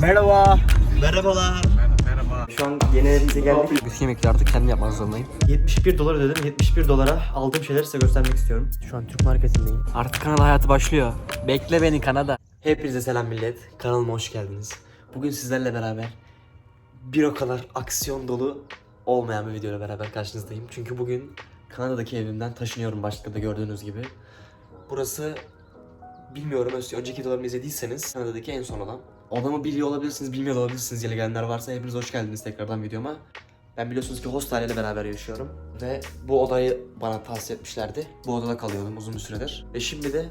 Merhaba. Merhabalar. Şu an yeni evimize geldik. Bütün yemekleri artık kendim yapmak zorundayım. 71 dolar ödedim. 71 dolara aldığım şeyleri size göstermek istiyorum. Şu an Türk marketindeyim. Artık kanal hayatı başlıyor. Bekle beni Kanada. Hepinize selam millet. Kanalıma hoş geldiniz. Bugün sizlerle beraber bir o kadar aksiyon dolu olmayan bir videoyla beraber karşınızdayım. Çünkü bugün Kanada'daki evimden taşınıyorum başlıkta da gördüğünüz gibi. Burası bilmiyorum önceki videolarımı izlediyseniz Kanada'daki en son olan. Odamı biliyor olabilirsiniz, bilmiyor olabilirsiniz yeni gelenler varsa hepiniz hoş geldiniz tekrardan videoma. Ben biliyorsunuz ki hostel ile beraber yaşıyorum ve bu odayı bana tavsiye etmişlerdi. Bu odada kalıyordum uzun bir süredir ve şimdi de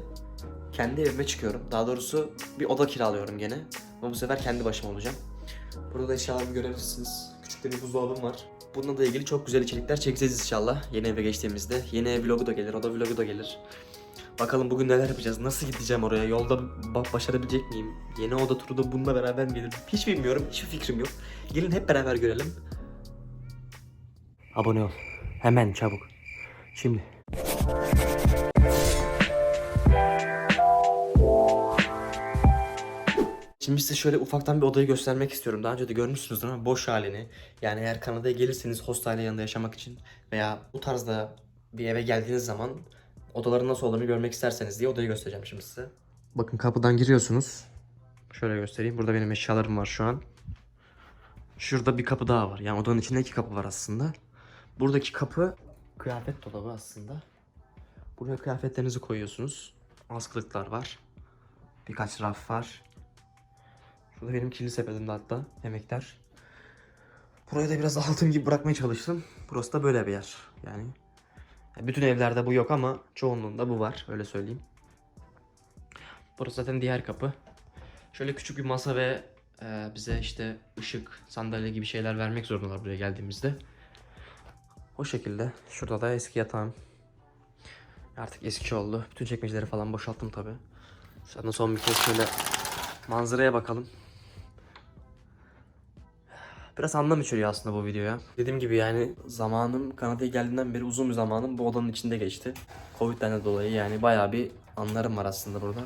kendi evime çıkıyorum. Daha doğrusu bir oda kiralıyorum gene ama bu sefer kendi başıma olacağım. Burada da eşyalarımı görebilirsiniz. Küçük bir buzdolabım var. Bununla da ilgili çok güzel içerikler çekeceğiz inşallah yeni eve geçtiğimizde. Yeni ev vlogu da gelir, oda vlogu da gelir. Bakalım bugün neler yapacağız? Nasıl gideceğim oraya? Yolda başarabilecek miyim? Yeni oda turu da bununla beraber mi gelir? Hiç bilmiyorum. Hiçbir fikrim yok. Gelin hep beraber görelim. Abone ol. Hemen çabuk. Şimdi. Şimdi size şöyle ufaktan bir odayı göstermek istiyorum. Daha önce de görmüşsünüzdür ama boş halini. Yani eğer Kanada'ya gelirseniz hostel yanında yaşamak için veya bu tarzda bir eve geldiğiniz zaman odaların nasıl olduğunu görmek isterseniz diye odayı göstereceğim şimdi size. Bakın kapıdan giriyorsunuz. Şöyle göstereyim. Burada benim eşyalarım var şu an. Şurada bir kapı daha var. Yani odanın içinde iki kapı var aslında. Buradaki kapı kıyafet dolabı aslında. Buraya kıyafetlerinizi koyuyorsunuz. Askılıklar var. Birkaç raf var. Şurada benim kirli sepetimde hatta yemekler. Burayı da biraz altın gibi bırakmaya çalıştım. Burası da böyle bir yer. Yani bütün evlerde bu yok ama çoğunluğunda bu var. Öyle söyleyeyim. Burası zaten diğer kapı. Şöyle küçük bir masa ve e, bize işte ışık, sandalye gibi şeyler vermek zorundalar buraya geldiğimizde. O şekilde. Şurada da eski yatağım. Artık eski oldu. Bütün çekmeceleri falan boşalttım tabi. Sonra son bir kez şöyle manzaraya bakalım. Biraz anlam içeriyor aslında bu videoya. Dediğim gibi yani zamanım Kanada'ya geldiğimden beri uzun bir zamanım bu odanın içinde geçti. Covid'den de dolayı yani bayağı bir anlarım var aslında burada.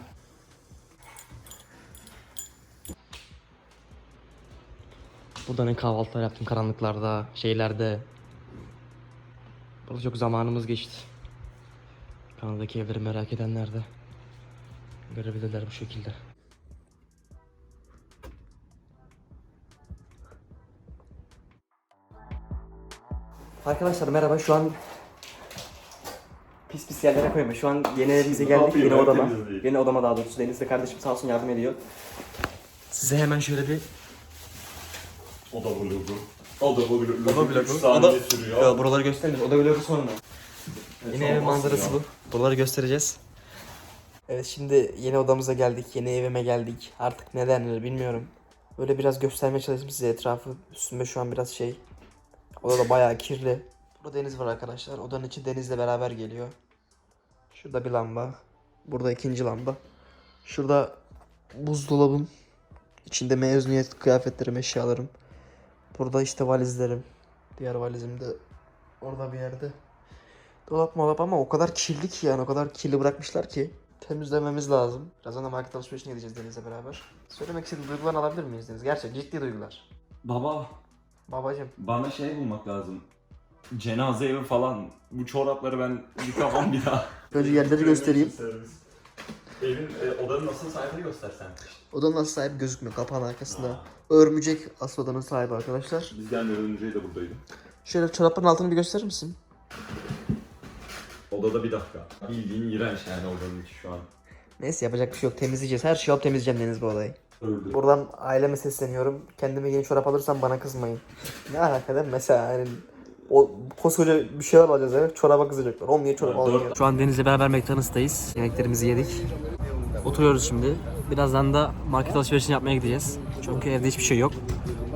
Burada ne kahvaltılar yaptım karanlıklarda, şeylerde. Burada çok zamanımız geçti. Kanada'daki evleri merak edenler de görebilirler bu şekilde. Arkadaşlar merhaba şu an pis pis yerlere koyma. Şu an yeni evimize geldik yeni odama. Yeni odama daha doğrusu. Deniz de kardeşim sağ olsun yardım ediyor. Size hemen şöyle bir Oda vlogu. Oda vlogu. Oda vlogu. Üç saniye Oda- sürüyor. Ya buraları göstermiyoruz. Oda vlogu sonra. Yine ev manzarası ya. bu. Buraları göstereceğiz. Evet şimdi yeni odamıza geldik. Yeni evime geldik. Artık ne denir bilmiyorum. Böyle biraz göstermeye çalıştım size etrafı. Üstümde şu an biraz şey. Oda da bayağı kirli. Burada deniz var arkadaşlar. Odanın içi denizle beraber geliyor. Şurada bir lamba. Burada ikinci lamba. Şurada buzdolabım. İçinde mezuniyet kıyafetlerim, eşyalarım. Burada işte valizlerim. Diğer valizim de orada bir yerde. Dolap molap ama o kadar kirli ki yani o kadar kirli bırakmışlar ki temizlememiz lazım. Birazdan da market alışverişine gideceğiz Deniz'le beraber. Söylemek istediğim duygularını alabilir miyiz Deniz? Gerçek ciddi duygular. Baba Babacım. bana şey bulmak lazım. Cenaze evi falan. Bu çorapları ben yıkamam bir daha. Önce yerleri göstereyim. Evin, e, odanın nasıl sahibini göstersen. Odanın nasıl sahibi gözükmüyor kapağın arkasında. Örümcek asıl odanın sahibi arkadaşlar. Biz gelmeden önce de buradaydı. Şöyle çorapların altını bir gösterir misin? Odada bir dakika. Bildiğin iğrenç yani odanın içi şu an. Neyse yapacak bir şey yok temizleyeceğiz. Her şeyi alıp temizleyeceğim Deniz bu olayı. Öldü. Buradan aileme sesleniyorum. Kendime yeni çorap alırsam bana kızmayın. Ne alaka değil mi? Mesela yani o koskoca bir şeyler alacağız eve. Çoraba kızacaklar. Oğlum niye çorap ya? Şu an Deniz'le beraber McDonald's'tayız. Yemeklerimizi yedik. Oturuyoruz şimdi. Birazdan da market alışverişini yapmaya gideceğiz. Çünkü evde hiçbir şey yok.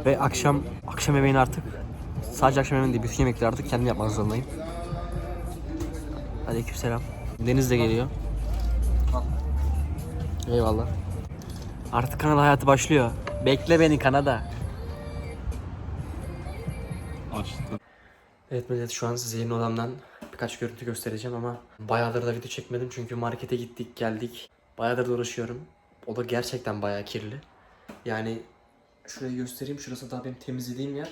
Ve akşam akşam yemeğini artık sadece akşam yemeğini değil bütün yemekleri artık kendim yapmak zorundayım. Aleykümselam. Deniz de geliyor. Eyvallah. Artık Kanada hayatı başlıyor. Bekle beni Kanada. Açtı. Evet millet şu an size yeni odamdan birkaç görüntü göstereceğim ama bayağıdır da video çekmedim çünkü markete gittik geldik. Bayağıdır da uğraşıyorum. Oda gerçekten bayağı kirli. Yani Şurayı göstereyim. Şurası daha benim temizlediğim yer.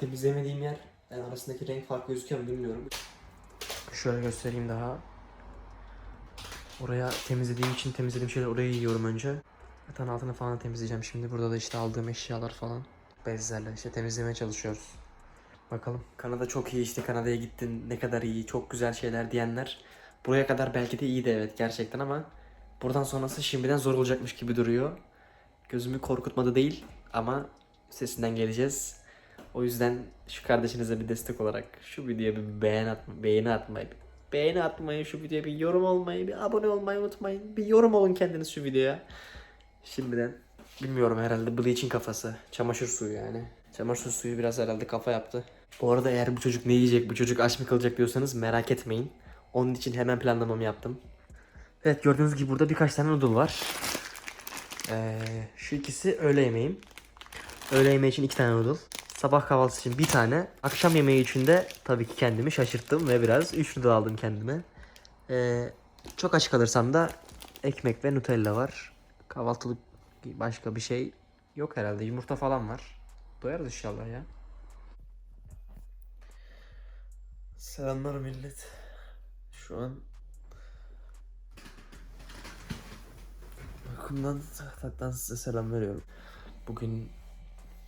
Temizlemediğim yer. Yani arasındaki renk farkı gözüküyor mu bilmiyorum. Şöyle göstereyim daha. Oraya temizlediğim için temizlediğim şeyler oraya yiyorum önce. Zaten altını falan temizleyeceğim şimdi. Burada da işte aldığım eşyalar falan. Bezlerle işte temizlemeye çalışıyoruz. Bakalım. Kanada çok iyi işte Kanada'ya gittin ne kadar iyi çok güzel şeyler diyenler. Buraya kadar belki de iyiydi evet gerçekten ama buradan sonrası şimdiden zor olacakmış gibi duruyor. Gözümü korkutmadı değil ama sesinden geleceğiz. O yüzden şu kardeşinize bir destek olarak şu videoya bir beğen atma, beğeni atmayı, beğeni atmayı, şu videoya bir yorum olmayı, bir abone olmayı unutmayın. Bir yorum olun kendiniz şu videoya. Şimdiden bilmiyorum herhalde bleaching kafası. Çamaşır suyu yani. Çamaşır suyu biraz herhalde kafa yaptı. Bu arada eğer bu çocuk ne yiyecek, bu çocuk aç mı kalacak diyorsanız merak etmeyin. Onun için hemen planlamamı yaptım. Evet gördüğünüz gibi burada birkaç tane noodle var. Ee, şu ikisi öğle yemeğim. Öğle yemeği için iki tane noodle. Sabah kahvaltısı için bir tane. Akşam yemeği için de tabii ki kendimi şaşırttım ve biraz üç noodle aldım kendime. Ee, çok aç kalırsam da ekmek ve Nutella var. Kahvaltılık başka bir şey yok herhalde. Yumurta falan var. Doyarız inşallah ya. Selamlar millet. Şu an Bakımdan yataktan size selam veriyorum. Bugün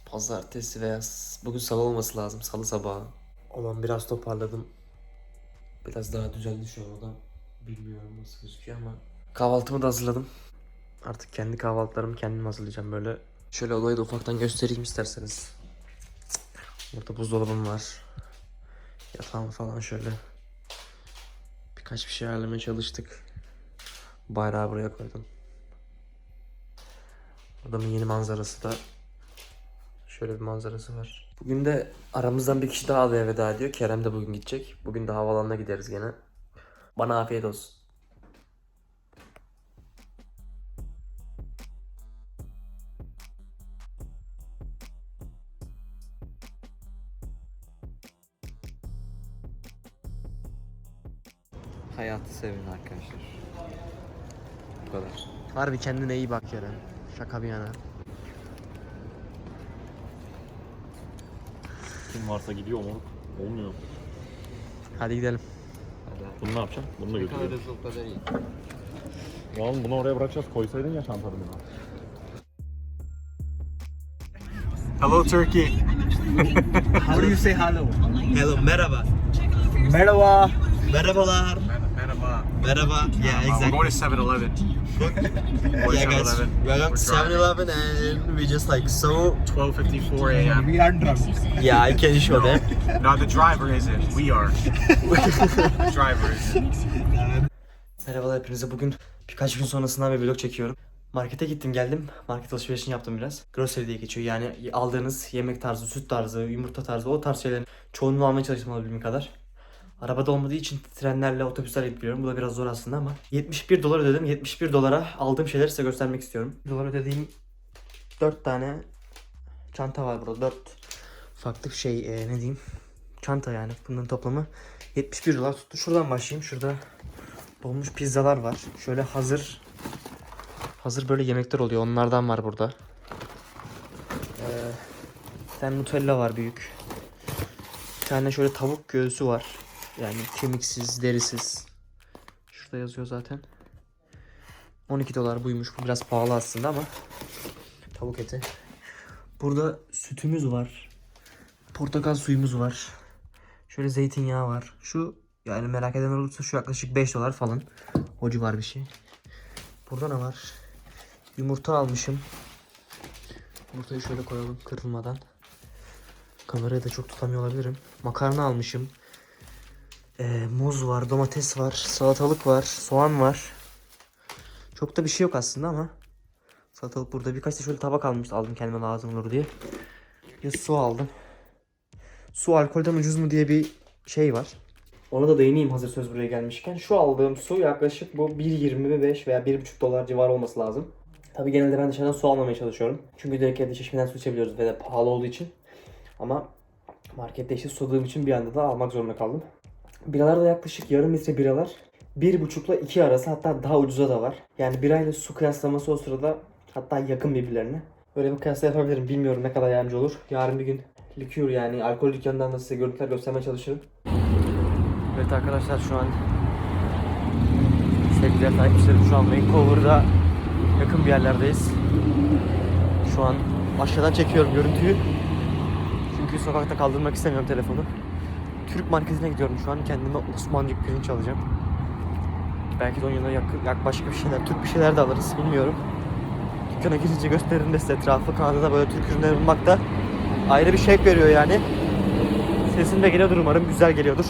pazartesi veya bugün salı olması lazım. Salı sabahı. Olan biraz toparladım. Biraz daha düzenli şu an o da. Bilmiyorum nasıl gözüküyor ama. Kahvaltımı da hazırladım. Artık kendi kahvaltılarımı kendim hazırlayacağım böyle. Şöyle olayı da ufaktan göstereyim isterseniz. Burada buzdolabım var. Yatağım falan şöyle. Birkaç bir şey ayarlamaya çalıştık. Bayrağı buraya koydum. Adamın yeni manzarası da şöyle bir manzarası var. Bugün de aramızdan bir kişi daha adaya veda ediyor. Kerem de bugün gidecek. Bugün de havalanına gideriz gene. Bana afiyet olsun. Hayatı sevin arkadaşlar. Bu kadar. Harbi kendine iyi bak Kerem. Şaka bir yana. Kim varsa gidiyor moruk. Olmuyor. Hadi gidelim. Bunu ne yapacaksın? Bunu da götürüyorum. Oğlum bunu oraya bırakacağız. Koysaydın ya çantada bunu. Hello Turkey. How do you say hello? Hello, merhaba. Merhaba. Merhabalar. Merhaba. Merhaba. Yeah, Uh, exactly. We're going to 7-Eleven. yeah, guys. We are going to 7-Eleven and we just like so. 12:54 a.m. We are drunk. Yeah, I can show them. No, the driver isn't. We are. the driver isn't. Merhabalar hepinize. Bugün birkaç gün sonrasından bir vlog çekiyorum. Markete gittim geldim. Market alışverişini yaptım biraz. Grocery diye geçiyor. Yani aldığınız yemek tarzı, süt tarzı, yumurta tarzı o tarz şeylerin çoğunluğunu almaya çalıştım alabildiğim kadar. Arabada olmadığı için trenlerle, otobüslerle gidiyorum. Bu da biraz zor aslında ama 71 dolar ödedim. 71 dolara aldığım şeyleri size göstermek istiyorum. Dolar ödediğim 4 tane çanta var burada. 4 farklı şey e, ne diyeyim? Çanta yani. Bunların toplamı 71 dolar tuttu. Şuradan başlayayım. Şurada Donmuş pizzalar var. Şöyle hazır hazır böyle yemekler oluyor. Onlardan var burada. Ee, bir Nutella var büyük. Bir tane şöyle tavuk göğsü var. Yani kemiksiz, derisiz. Şurada yazıyor zaten. 12 dolar buymuş. Bu biraz pahalı aslında ama tavuk eti. Burada sütümüz var. Portakal suyumuz var. Şöyle zeytinyağı var. Şu yani merak eden olursa şu yaklaşık 5 dolar falan. O civar bir şey. Burada ne var? Yumurta almışım. Yumurtayı şöyle koyalım kırılmadan. Kamerayı da çok tutamıyor olabilirim. Makarna almışım. Ee, muz var, domates var, salatalık var, soğan var. Çok da bir şey yok aslında ama. Salatalık burada. Birkaç da şöyle tabak almış, aldım kendime lazım olur diye. Bir su aldım. Su alkolden ucuz mu diye bir şey var. Ona da değineyim hazır söz buraya gelmişken. Şu aldığım su yaklaşık bu 1.25 veya 1.5 dolar civarı olması lazım. Tabii genelde ben dışarıdan su almamaya çalışıyorum. Çünkü direkt evde çeşmeden su içebiliyoruz ve de pahalı olduğu için. Ama markette işte susadığım için bir anda da almak zorunda kaldım. Biralar da yaklaşık yarım litre biralar. 1.5 ile 2 arası hatta daha ucuza da var. Yani birayla su kıyaslaması o sırada hatta yakın birbirlerine. Böyle bir kıyasla yapabilirim. Bilmiyorum ne kadar yardımcı olur. Yarın bir gün likür yani alkol dükkanından da size görüntüler göstermeye çalışırım. Evet arkadaşlar şu an sevgili takipçilerim şu an Vancouver'da yakın bir yerlerdeyiz. Şu an aşağıdan çekiyorum görüntüyü. Çünkü sokakta kaldırmak istemiyorum telefonu. Türk marketine gidiyorum şu an. Kendime Osmancık pirinç alacağım. Belki de onun yanına yakın, yak başka bir şeyler, Türk bir şeyler de alırız bilmiyorum. Dükkana girince gösteririm de size etrafı. Kanada'da böyle Türk ürünleri bulmak da ayrı bir şevk veriyor yani. Sesim de geliyordur umarım. Güzel geliyordur.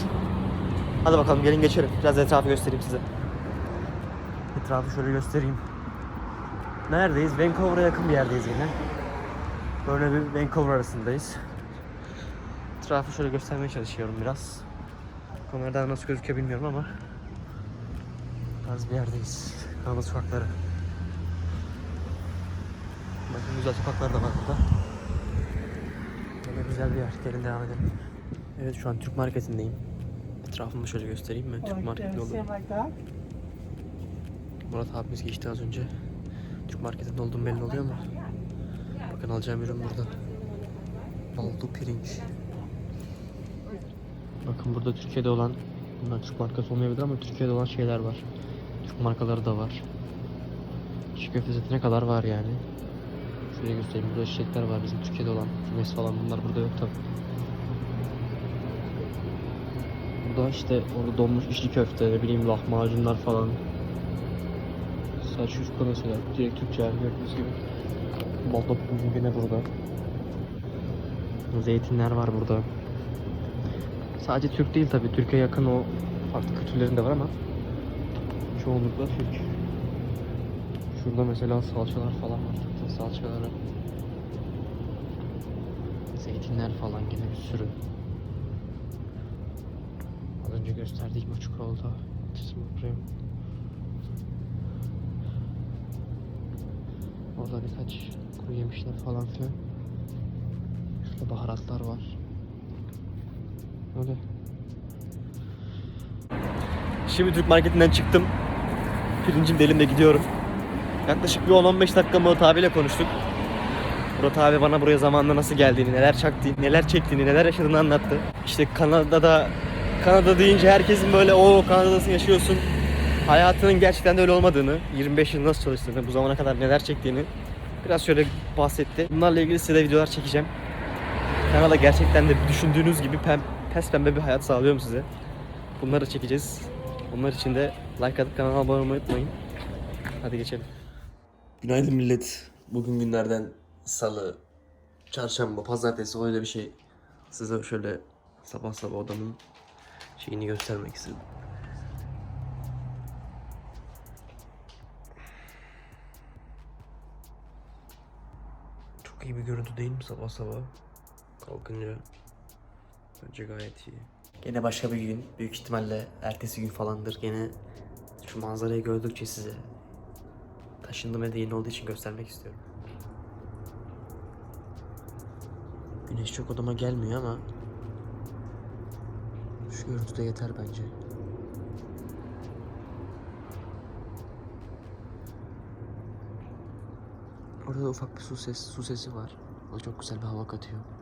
Hadi bakalım gelin geçelim. Biraz etrafı göstereyim size. Etrafı şöyle göstereyim. Neredeyiz? Vancouver'a yakın bir yerdeyiz yine. Böyle bir Vancouver arasındayız. Etrafı şöyle göstermeye çalışıyorum biraz. Kameradan nasıl gözüküyor bilmiyorum ama tarz bir yerdeyiz. Kanada sokakları. Bakın güzel sokaklar da var burada. Böyle güzel bir yer. Gelin devam edelim. Evet şu an Türk marketindeyim. Etrafımı şöyle göstereyim ben. Türk marketinde oldum. Murat abimiz geçti az önce. Türk marketinde olduğum belli oluyor mu? Bakın alacağım ürün burada. Baldo pirinç. Bakın burada Türkiye'de olan bunlar Türk markası olmayabilir ama Türkiye'de olan şeyler var. Türk markaları da var. Çiğ köfte setine kadar var yani. Şuraya göstereyim. Burada çiçekler var bizim Türkiye'de olan. Kümes falan bunlar burada yok tabi. Burada işte orada donmuş içli köfte, ne bileyim lahmacunlar falan. Saç yufka mesela. Direkt Türkçe yani gördüğünüz gibi. Pirinç yine burada. Zeytinler var burada. Sadece Türk değil tabi. Türkiye yakın o farklı kültürlerinde var ama çoğunlukla Türk. Şurada mesela salçalar falan var. Türk salçaları. Zeytinler falan yine bir sürü. Az önce gösterdiğim o çikolata. Orada birkaç kuru yemişler falan filan. Şurada baharatlar var. Öyle. Şimdi Türk marketinden çıktım. Pirincim de elimde gidiyorum. Yaklaşık bir 10-15 dakika Murat abiyle konuştuk. Murat abi bana buraya zamanında nasıl geldiğini, neler çaktığını, neler çektiğini, neler yaşadığını anlattı. İşte Kanada'da Kanada deyince herkesin böyle o Kanada'dasın yaşıyorsun. Hayatının gerçekten de öyle olmadığını, 25 yıl nasıl çalıştığını, bu zamana kadar neler çektiğini biraz şöyle bahsetti. Bunlarla ilgili size de videolar çekeceğim. Kanada gerçekten de düşündüğünüz gibi pem, pes pembe bir hayat sağlıyor mu size? Bunları çekeceğiz. Onlar için de like atıp kanala abone olmayı unutmayın. Hadi geçelim. Günaydın millet. Bugün günlerden salı, çarşamba, pazartesi öyle bir şey. Size şöyle sabah sabah odamın şeyini göstermek istedim. Çok iyi bir görüntü değil mi sabah sabah? Kalkınca bence gayet iyi. Gene başka bir gün. Büyük ihtimalle ertesi gün falandır. Gene şu manzarayı gördükçe size taşındım evde yeni olduğu için göstermek istiyorum. Güneş çok odama gelmiyor ama şu görüntü de yeter bence. Orada ufak bir su, ses, su sesi var. O çok güzel bir hava katıyor.